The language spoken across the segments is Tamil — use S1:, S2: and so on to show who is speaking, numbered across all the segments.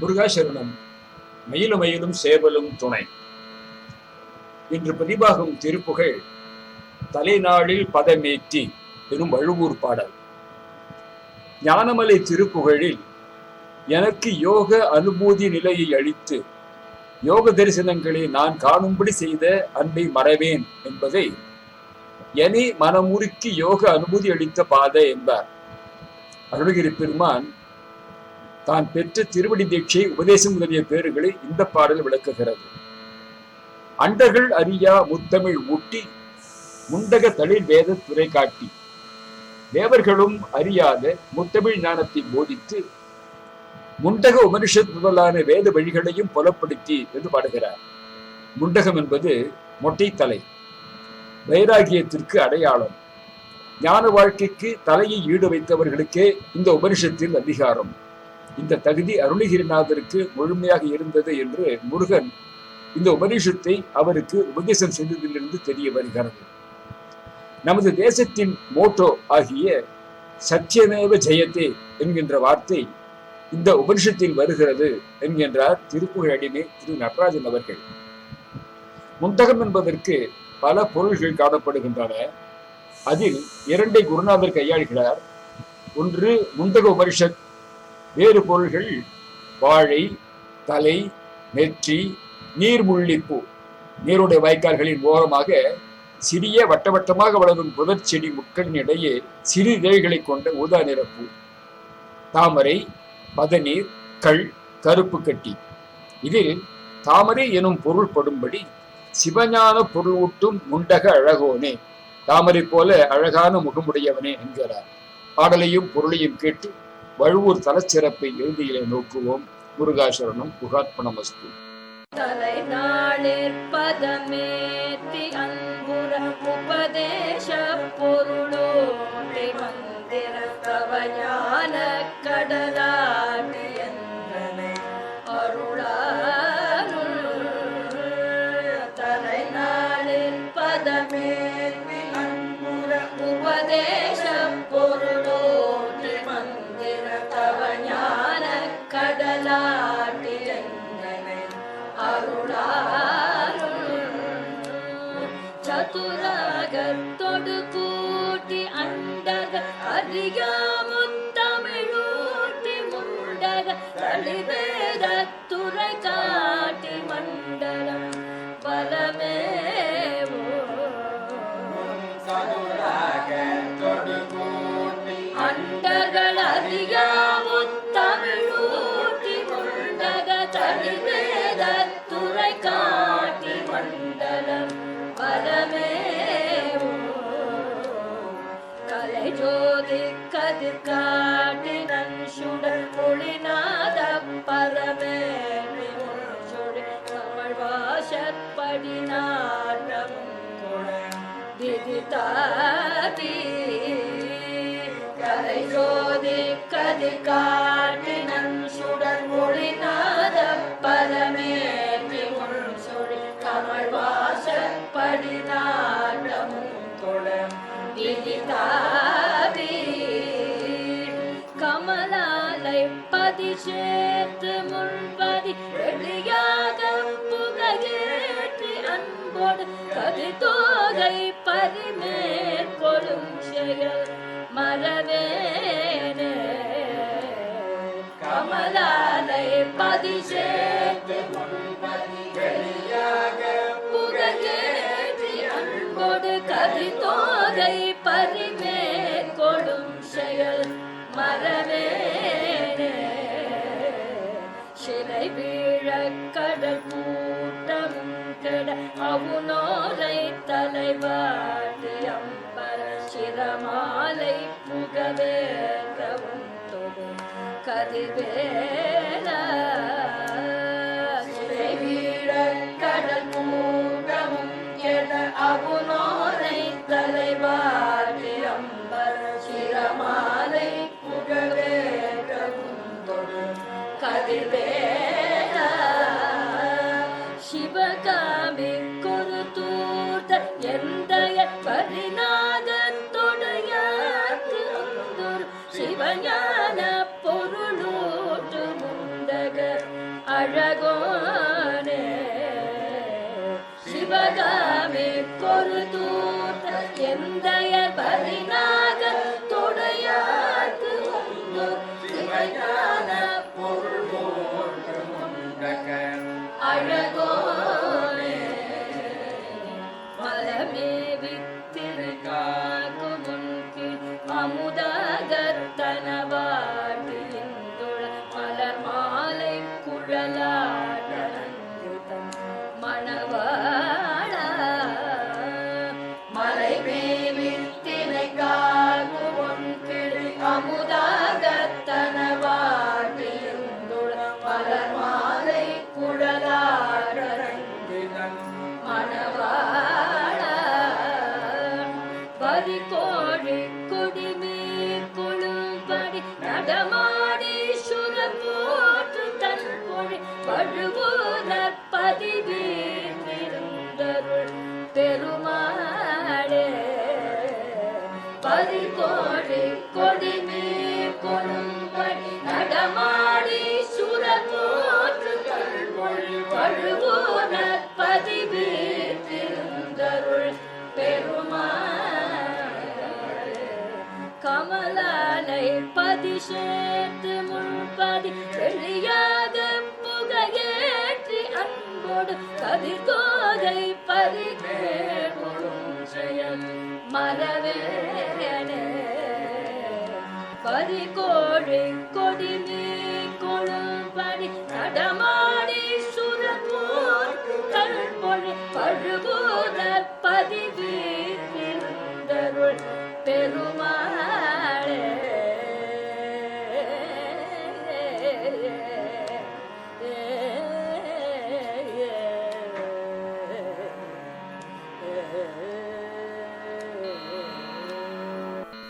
S1: முருகாசரணம் மயிலும் மயிலும் சேவலும் துணை. இன்று பதிவாகும் திருப்புகழ் தலைநாளில் பதமேற்றி எனும் வழுவூர் பாடல். ஞானமலை திருப்புகழில் எனக்கு யோக அனுபூதி நிலையை அளித்து யோக தரிசனங்களை நான் காணும்படி செய்த அன்பை மறவேன் என்பதை எனி மனமுறுக்கி யோக அனுபூதி அளித்த பாதை என்பார். அருணகிரி பெருமான் தான் பெற்ற திருவடி தீட்சை உபதேசம் முதலிய பேறுகளை இந்த பாடல் விளக்குகிறது. அண்டர்கள் அறியா முத்தமிழ் ஊட்டி முண்டக தளிர் வேத துறை காட்டி. தேவர்களும் அறியாத முத்தமிழ் ஞானத்தை போதித்து முண்டக உபனிஷத் முதலான வேத வழிகளையும் புலப்படுத்தி என்று பாடுகிறார். முண்டகம் என்பது மொட்டை தலை வைராகியத்திற்கு அடையாளம். ஞான வாழ்க்கைக்கு தலையை ஈடு வைத்தவர்களுக்கே இந்த உபனிஷத்தில் அதிகாரம். இந்த தகுதி அருணகிரிநாதருக்கு முழுமையாக இருந்தது என்று முருகன் இந்த உபனிஷத்தை அவருக்கு உபதேசம் செய்ததிலிருந்து தெரிய வருகிறது. நமது தேசத்தின் மோட்டோ ஆகிய சத்தியமேவ ஜெயத்தே என்கின்ற வார்த்தை இந்த உபனிஷத்தில் வருகிறது என்கின்றார் திருப்புகழ் அடிமை திரு நடராஜன் அவர்கள். முந்தகம் என்பதற்கு பல பொருள்கள் காணப்படுகின்றன. அதில் இரண்டை குருநாதர் கையாளுகிறார். ஒன்று முந்தக உபனிஷத் வேறு பொருள்கள் வாழை தலை நெற்றி நீர்முள்ளிப்பூ நீருடைய வாய்க்கால்களின் ஓரமாக சிறிய வட்டவட்டமாக வளரும் புதர் செடி முட்களின் இடையே சிறு இதழ்களை கொண்ட ஊதா நிறப்பூ தாமரை பதநீர் கள் கருப்பு கட்டி. இதில் தாமரை எனும் பொருள் படும்படி சிவஞான பொருளூட்டும் முண்டக அழகோனே. தாமரை போல அழகான முகமுடையவனே என்கிறார். பாடலையும் பொருளையும் கேட்டு வழுவூர் தலச்சிறப்பை எழுதியிலே நோக்குவோம். முருகாசரணம் புகாத்மனமஸ்து
S2: தலை நாளிற் பதமேத்தி அன்புற உபதேச பொருளோட்டி மந்திர கவஞான துறை காட்டி மண்டலம் பலமே அண்டர்கள் அதிகாமுத்தமிழூட்டி முண்டக தளிவேத துறை காட்டி மண்டலம் பலமே கலை ஜோதி கதிர் வாசற்படி நாட்டமும் விதித்தாதி கலை ஜோதி கதிர் காட்டி நன் சுடர் ஒளிநாத பரமே சுடு கமல் வாசற்படி நாட்டமும் விதித்தாதி கமலாலை பதி சேர்த்து அன்போடு பரிமே கொடும் செயல் மரவேனே கமலாலை பதி சேர்த்து முன்பதி வெளியாக புகையேற்றி அன்போடு கதி தோகை பரிமேற்கொள்ளும் செயல் மரவேனே சிலை வீழ கடல் கூட்டமும் கெட அவுனோ தலைவாட்டி அம்பர சிரமாலை புகவேகவும் தொடும் கதிவே அழகோனே மொழி பழுவூர பதிவீர்ந்தருள் பெருமாள். கமலாலை பதி முன்பதி வெளியாக புகையேற்றி அன்போடு கதிர்கோதை செயல் மரவேனே. பறிகோழி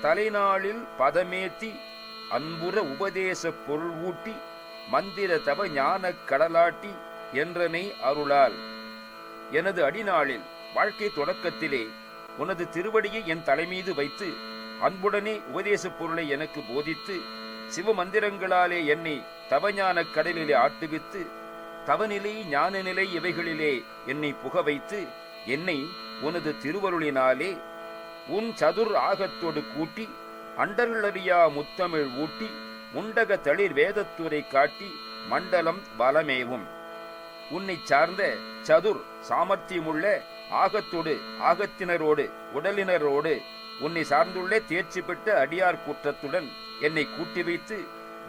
S3: தலைநாளில் பதமேத்தி அன்புற உபதேச பொருள் ஊட்டி மந்திர தவ ஞானக் கடலாட்டி என்றனை அருளால். எனது அடிநாளில் வாழ்க்கை தொடக்கத்திலே உனது திருவடியை என் தலைமீது வைத்து அன்புடனே உபதேசப் பொருளை எனக்கு போதித்து சிவ மந்திரங்களாலே என்னை தவஞானக் கடலிலே ஆட்டுவித்து தவநிலை ஞானநிலை இவைகளிலே என்னை புக வைத்து என்னை உனது திருவருளினாலே உன் சதுர் ஆகத்தோடு கூட்டி அண்டர்களறியா முத்தமிழ் ஊட்டி முண்டக தளிர் வேதத்துரை காட்டி மண்டலம் பலமேவும் உன்னை சார்ந்த சதுர் சாமர்த்தியமுள்ள ஆகத்தோடு ஆகத்தினரோடு உடலினரோடு உன்னை சார்ந்துள்ள தேர்ச்சி பெற்ற அடியார் கூட்டத்துடன் என்னை கூட்டி வைத்து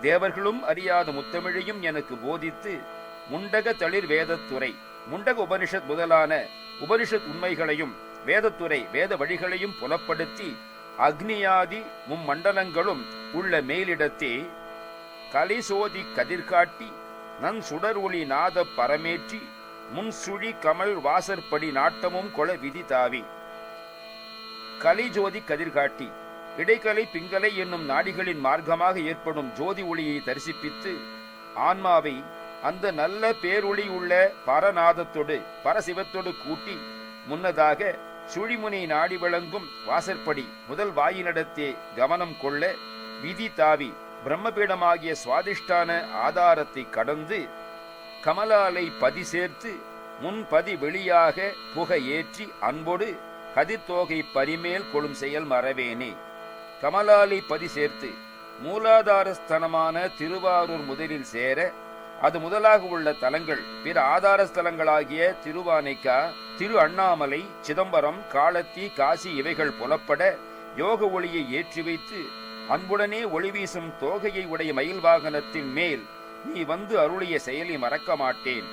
S3: தேவர்களும் அறியாத முத்தமிழையும் எனக்கு போதித்து முண்டக தளிர் வேதத்துறை முண்டக உபனிஷத் முதலான உபனிஷத் உண்மைகளையும் வேதத்துறை வேத வழிகளையும் புலப்படுத்தி அக்னியாதி மும்மண்டலங்களும் உள்ள மேலிடத்தே கலிசோதி கதிர்காட்டி நன் சுடர் ஒளி நாத பரமேற்றி முன் சுழி கமல் வாசற்படி நாட்டமும் கொல விதி தாவி. கலிஜோதி கதிர்காட்டி இடைக்கலை பிங்கலை என்னும் நாடிகளின் மார்க்கமாக ஏற்படும் ஜோதி ஒளியை தரிசிப்பித்து ஆன்மாவை அந்த நல்ல பேரொளி உள்ள பரநாதத்தோடு பரசிவத்தோடு கூட்டி முன்னதாக சுழிமுனை நாடி விளங்கும் வாசற்படி முதல் வாயினிடத்தே கவனம் கொள்ள விதி தாவி பிரம்மபீடமாகிய சுவாதிஷ்டான ஆதாரத்தை கடந்து கமலாலை பதி சேர்த்து முன்பதி வெளியாக புக ஏற்றி அன்போடு கதித்தோகை பரிமேல் கொள்ளும் செயல் மறவேனே. கமலாலை பதி சேர்த்து மூலாதாரஸ்தனமான திருவாரூர் முதலில் சேர அது முதலாக உள்ள தலங்கள் பிற ஆதார ஸ்தலங்களாகிய திருவானைக்கா திரு அண்ணாமலை சிதம்பரம் காலத்தி காசி இவைகள் புலப்பட யோக ஒளியை ஏற்றி வைத்து அன்புடனே ஒளி வீசும் தோகையை உடைய மயில் வாகனத்தின் மேல் நீ வந்து அருளிய செயலை மறக்க மாட்டேன்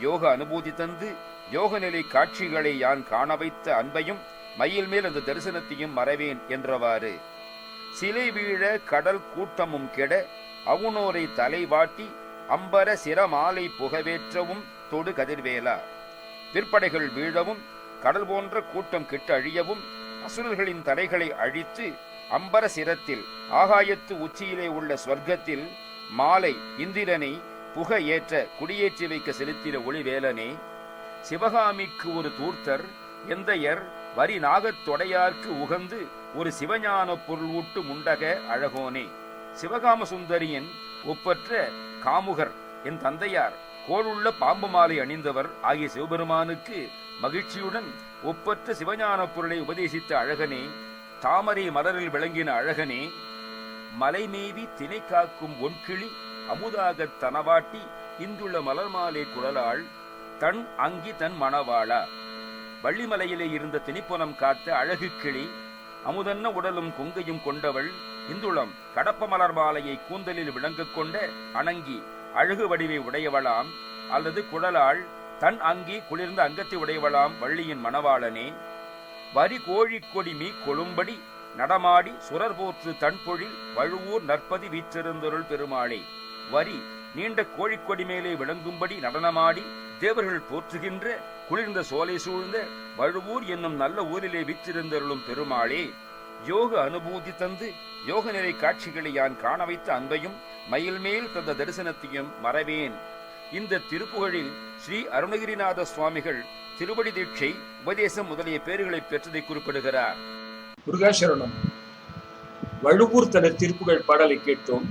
S3: யோக அனுபூதி தந்து யோகநிலை காட்சிகளை யான் காண வைத்த அன்பையும் மயில் மேல் அந்த தரிசனத்தையும் மறவேன் என்றவாறு. சிலை வீழ கடல் கூட்டமும் கெட அவுணோரை தலைவாட்டி அம்பர சிரமாலை புகவேற்றவும் தொடு கதிர்வேலா. விற்படைகள் வீழவும் கடல் போன்ற கூட்டம் கிட்ட அழியவும் அசுரர்களின் தலைகளை அழித்து அம்பர சிரத்தில் ஆகாயத்து உச்சியிலே உள்ள ஸ்வர்க்கத்தில் மாலை இந்திரனை புக ஏற்ற குடியேற்றி வைக்க செலுத்தின ஒளிவேலனே சிவகாமிக்கு ஒரு தூர்த்தர் எந்தையர் வரி நாகத் தொடையார்க்கு உகந்து ஒரு சிவஞான பொருள் ஊட்டு முண்டக அழகோனே. சிவகாம சுந்தரியின் ஒப்பற்ற காமுகர் என் தந்தையார் கோளுள்ள பாம்பு மாலை அணிந்தவர் ஆகிய சிவபெருமானுக்கு மகிழ்ச்சியுடன் ஒப்பற்ற சிவஞான பொருளை உபதேசித்த அழகனே தாமரை மலரில் விளங்கின அழகனே மலைமேவி திணை காக்கும் ஒன்கிளி அமுதாகத் தனவாட்டி இந்துள்ள மலர் மாலை குழலாள் தன் அங்கி தன் மணவாளா. வள்ளிமலையிலே இருந்த திணிப்புனம் காத்த அழகு கிளி அமுதன்ன உடலும் கொங்கையும் கொண்டவள் இந்துளம் கடப்ப மலர் மாலையை கூந்தலில் விளங்கக் கொண்ட அணங்கி அழகு வடிவை உடையவளாம் அல்லது குழலாள் தன் அங்கி குளிர்ந்த அங்கத்தை உடையவளாம் வள்ளியின் மணவாளனே. வரி கோழிக்கொடி மீ கொழும்படி நடமாடி சுரர் போற்று தன்பொழில் வழுவூர் நற்பதி வீற்றிருந்தொருள் பெருமாளே. வரி நீண்ட கோழிக்கொடி மேலே விளங்கும்படி நடனமாடி தேவர்கள் போற்றுகின்ற குளிர்ந்த சோலை சூழ்ந்த வழுவூர் என்னும் நல்ல ஊரிலே வீற்றிருந்தருளும் பெருமாளே. யோக அனுபூதி தந்து யோக நிலை காட்சிகளை யான் காண வைத்த அன்பையும் மயில் மேல் தந்த தரிசனத்தையும் மறவேன். இந்த திருப்புகழில் ஸ்ரீ அருணகிரிநாத சுவாமிகள் திருவடி தீட்சை உபதேசம் முதலிய பேர்களை பெற்றதை குறிப்பிடுகிறார்.
S1: முருகாசரணம். வழுவூர் திருப்புகள் திருப்புகழ் பாடலை கேட்டோம்.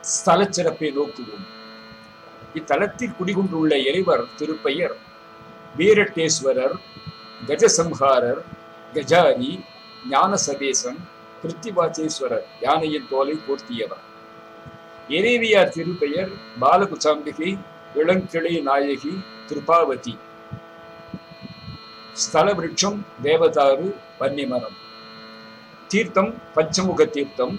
S1: ஸ்தல சிறப்பை நோக்குவோம். இத்தலத்தில் குடிகொண்டுள்ள இறைவர் திருப்பெயர் வீரட்டேஸ்வரர் கஜசம்ஹாரர் கஜாரி ஞான சதேசன் பிருத்திவாச்சேஸ்வரர் யானையின் தோலை போர்த்தியவர். இறைவியார் திருப்பெயர் பாலகுசாம்பிகை இளங்கிளை நாயகி கிருபாவதி ஸ்தல விருட்சம் தேவதாரு வன்னிமரம். தீர்த்தம் பஞ்சமுக தீர்த்தம்.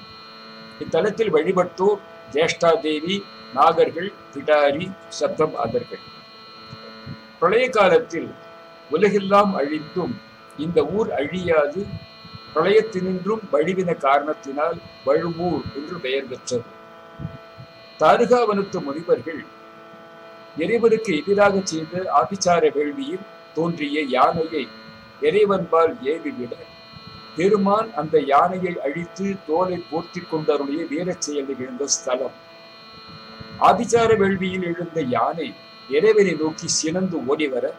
S1: இத்தலத்தில் வழிபட்டோர் ஜேஷ்டாதேவி நாகர்கள் பிடாரி சப்தபாதர்கள் பிரளய காலத்தில் உலகெல்லாம் அழிந்தும் இந்த ஊர் அழியாது. பிரளயத்தினின்றும் வழிவின காரணத்தினால் வழுவூர் என்று பெயர் பெற்றது. தாருகாவனத்து முனிவர்கள் இறைவனுக்கு எதிராக செய்த ஆபிச்சார வேள்வியில் தோன்றிய யானையை இறைவன்பால் ஏவிவிட பெருமான் அந்த யானையை அழித்து தோலை போர்த்தி கொண்டருடைய வீரச் செயல் நிகழ்ந்த ஸ்தலம். ஆபிசார வேள்வியில் எழுந்த யானை இறைவனை நோக்கி சினந்து ஓடி வர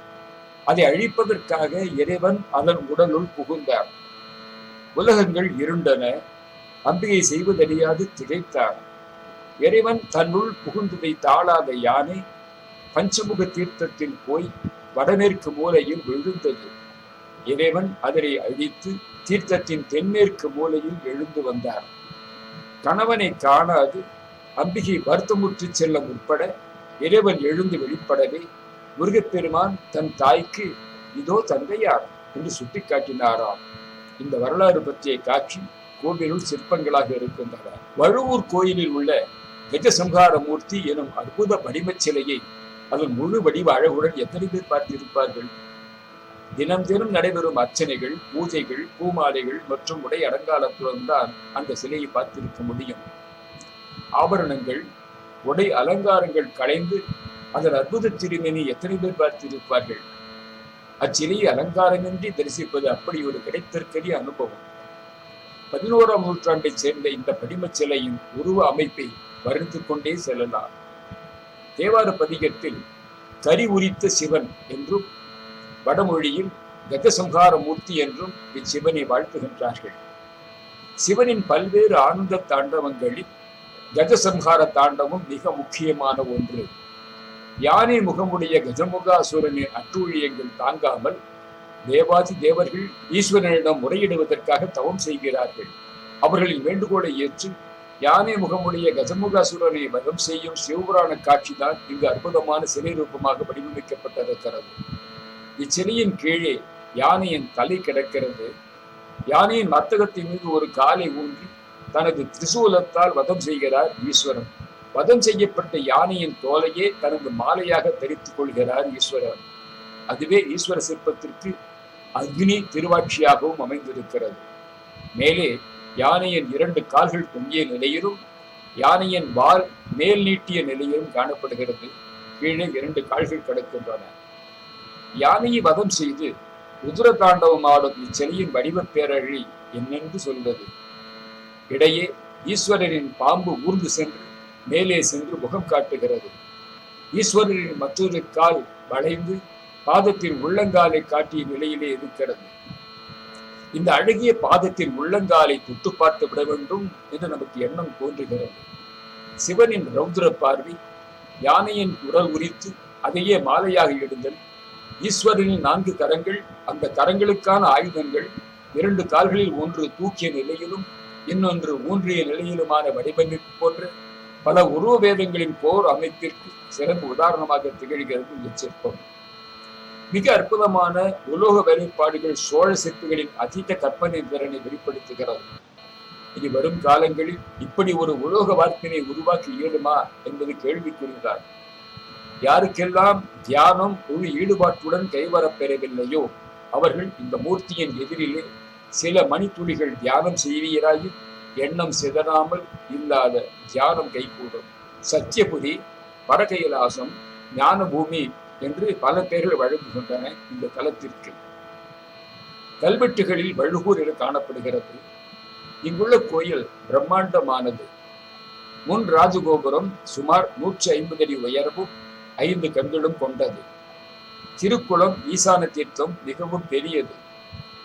S1: அதை அழிப்பதற்காக இறைவன் அதன் உடலுள் புகுந்தார். உலகங்கள் இருண்டன அம்பிகை செய்வதறியாது திகைத்தார். இறைவன் தன்னுள் புகுந்ததை தாளாத யானை பஞ்சமுக தீர்த்தத்தில் போய் வடமேற்கு மூலையில் விழுந்தது. இறைவன் அதனை அழித்து தீர்த்தத்தின் தென்மேற்கு மூலையில் எழுந்து வந்தார். கணவனை காணாது அம்பிகை வருத்தமுற்று செல்ல முற்பட இறைவன் எழுந்து வெளிப்படவே முருகப்பெருமான் தன் தாய்க்கு இதோ தந்தையார் என்று சுட்டிக்காட்டினாராம். இந்த வரலாறு பற்றிய காட்சி கோவிலுள் சிற்பங்களாக இருக்கின்றன. வழுவூர் கோயிலில் உள்ள கஜசம்ஹார மூர்த்தி எனும் அற்புத வடிவச் சிலையை அதன் முழு வடிவ அழகுடன் எத்தனை பேர் பார்த்திருப்பார்கள்? தினம் தினம் நடைபெறும் அர்ச்சனைகள் பூஜைகள் பூமாலைகள் மற்றும் உடை அலங்காரத்துடன் தான் அந்த சிலையை பார்த்திருக்க முடியும். ஆபரணங்கள் உடை அலங்காரங்கள் கலைந்து அதன் அற்புத திருமணி எத்தனை பேர் பார்த்திருப்பார்கள்? அச்சிலையை அலங்காரமின்றி தரிசிப்பது அப்படி ஒரு கிடைத்திருக்கரிய அனுபவம். பதினோராம் நூற்றாண்டைச் சேர்ந்த இந்த படிமச் சிலையின் உருவ அமைப்பை வருந்து கொண்டே செல்லலாம். தேவார பதிகத்தில் கரி உரித்த சிவன் என்றும் வடமொழியில் கஜசம்ஹார மூர்த்தி என்றும் இச்சிவனை வாழ்த்துகின்றார்கள். சிவனின் பல்வேறு ஆனந்த தாண்டவங்களில் கஜசம்ஹார தாண்டவம் மிக முக்கியமான ஒன்று. யானை முகமுடைய கஜமுகாசுரனின் அட்டூழியங்கள் தாங்காமல் தேவாதி தேவர்கள் ஈஸ்வரனிடம் முறையிடுவதற்காக தவம் செய்கிறார்கள். அவர்களின் வேண்டுகோளை ஏற்று யானை முகமுடைய கஜமுகாசுரனை வதம் செய்யும் சிவபுராண காட்சிதான் இங்கு அற்புதமான சிலை ரூபமாக வடிவமைக்கப்பட்டிருக்கிறது இச்சிலையின் கீழே யானையின் தலை கிடக்கிறது. யானையின் மத்தகத்தின் மீது ஒரு காலை ஊன்றி தனது திரிசூலத்தால் வதம் செய்கிறார் ஈஸ்வரன். வதம் செய்யப்பட்ட யானையின் தோலையே தனது மாலையாக தரித்துக் கொள்கிறார் ஈஸ்வரன். அதுவே ஈஸ்வர சிற்பத்திற்கு அக்னி திருவாட்சியாகவும் அமைந்திருக்கிறது. மேலே யானையின் இரண்டு கால்கள் தொங்கிய நிலையிலும் யானையின் வால் மேல் நீட்டிய நிலையிலும் காணப்படுகிறது. கீழே இரண்டு கால்கள் கிடக்கின்றன. யானையை வதம் செய்து உதுர தாண்டவம் ஆடும் இச்சிலையின் வடிவப் பேரழி என்னென்று சொல்வது? இடையே ஈஸ்வரனின் பாம்பு ஊர்ந்து சென்று மேலே சென்று முகம் காட்டுகிறது. ஈஸ்வரரின் மற்றொரு கால் வளைந்து பாதத்தின் உள்ளங்காலை காட்டிய நிலையிலே இருக்கிறது. இந்த அழகிய பாதத்தின் உள்ளங்காலை தொட்டு பார்த்து விட வேண்டும் என்று நமக்கு எண்ணம் தோன்றுகிறது. சிவனின் ரௌத்ர பார்வை யானையின் உடல் உரித்து அதையே மாலையாக இடுதல் ஈஸ்வரனின் நான்கு கரங்கள் அந்த கரங்களுக்கான ஆயுதங்கள் இரண்டு கால்களில் ஒன்று தூக்கிய நிலையிலும் இன்னொன்று ஊன்றிய நிலையிலுமான வடிவமைப்பு போன்ற பல உருவ வேதங்களின் போர் அமைப்பிற்கு சிறந்த உதாரணமாக திகழ்கிறது இந்த சிற்பம். மிக அற்புதமான உலோக வேலைப்பாடுகள் சோழ சிற்பிகளின் அதீத கற்பனை திறனை வெளிப்படுத்துகிறது. இனி வரும் காலங்களில் இப்படி ஒரு உலோக வார்ப்பினை உருவாக்க இயலுமா என்பது கேள்விக்குறிதான். யாருக்கெல்லாம் தியானம் ஒரு ஈடுபாட்டுடன் கைவரப் பெறவில்லையோ அவர்கள் இந்த மூர்த்தியின் எதிரிலே சில மணித்துளிகள் தியானம் செய்வீராயும் எண்ணம் சிதறாமல் இல்லாத தியானம் கைகூடும். சத்தியபுரி பரகைலாசம் ஞான பூமி என்று பல பெயர்கள் வழங்குகின்றன இந்த தலத்திற்கு. கல்வெட்டுகளில் வழுகூர் என காணப்படுகிறது. இங்குள்ள கோயில் பிரம்மாண்டமானது. முன் ராஜகோபுரம் சுமார் நூற்றி ஐம்பது அடி உயரமும் ஐந்து கண்களும் கொண்டது. திருக்குளம் ஈசான தீர்த்தம் மிகவும் பெரியது.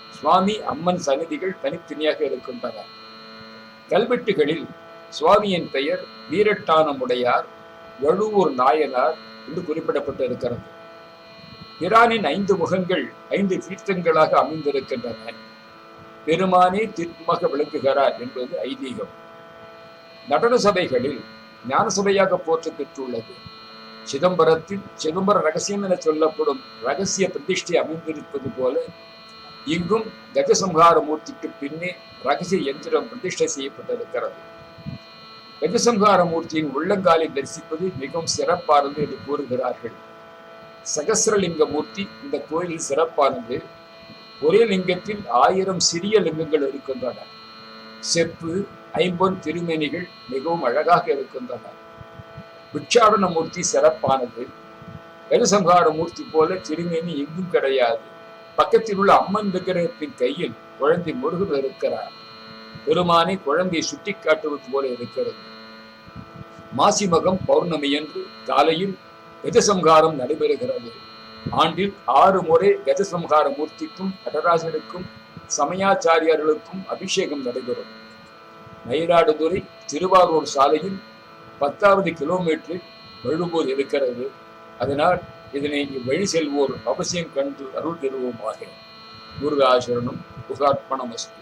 S1: சுவாமி அம்மன் சன்னதிகள் தனித்தனியாக இருக்கின்றன. கல்வெட்டுகளில் சுவாமியின் பெயர் வீரட்டானமுடையார் வழுவூர் நாயனார் என்று குறிப்பிடப்பட்டிருக்கிறது. பிரானின் ஐந்து முகங்கள் ஐந்து தீர்த்தங்களாக அமைந்திருக்கின்றன. பெருமானே தீர்த்தமாக விளங்குகிறார் என்பது ஐதீகம். நடன சபைகளில் ஞான சபையாக போற்ற பெற்றுள்ளது சிதம்பரத்தில் சிதம்பர ரகசியம் என சொல்லப்படும் ரகசிய பிரதிஷ்டை அமைந்திருப்பது போல இங்கும் கஜசம்ஹார மூர்த்திக்கு பின்னே ரகசிய எந்திரம் பிரதிஷ்டை செய்யப்பட்டிருக்கிறது. கஜசம்ஹார மூர்த்தியின் உள்ளங்காலை தரிசிப்பது மிகவும் சிறப்பானது என்று கூறுகிறார்கள். சகசிரலிங்க மூர்த்தி இந்த கோயிலில் சிறப்பானது. ஒரே லிங்கத்தில் ஆயிரம் சிறிய லிங்கங்கள் இருக்கின்றன. செப்பு ஐம்பொன் திருமேனிகள் மிகவும் அழகாக இருக்கின்றன. பிட்சாடன மூர்த்தி சிறப்பானது. கருசம்ஹார மூர்த்தி போல திருமேனி எங்கும் கிடையாது. பக்கத்தில் உள்ள அம்மன் விக்கிரகத்தின் கையில் குழந்தை முருகன் இருக்கிறார். பெருமானை குழந்தையை சுட்டி காட்டுவது போல இருக்கிறது. மாசிமகம் பௌர்ணமி பௌர்ணமியன்று காலையில் கஜசம்ஹாரம் நடைபெறுகிறது. ஆண்டில் ஆறு முறை கஜசம்ஹார மூர்த்திக்கும் நடராஜனுக்கும் சமயாச்சாரியார்களுக்கும் அபிஷேகம் நடைபெறும். மயிலாடுதுறை திருவாரூர் சாலையில் பத்தாவது கிலோமீட்டர் வழுவூர் இருக்கிறது. அதனால் இதனை வழி செல்வோர் அவசியம் கண்டு அருள் பெறுவோமாக முருகாசரணம் புகார்ப்பணமஸ்து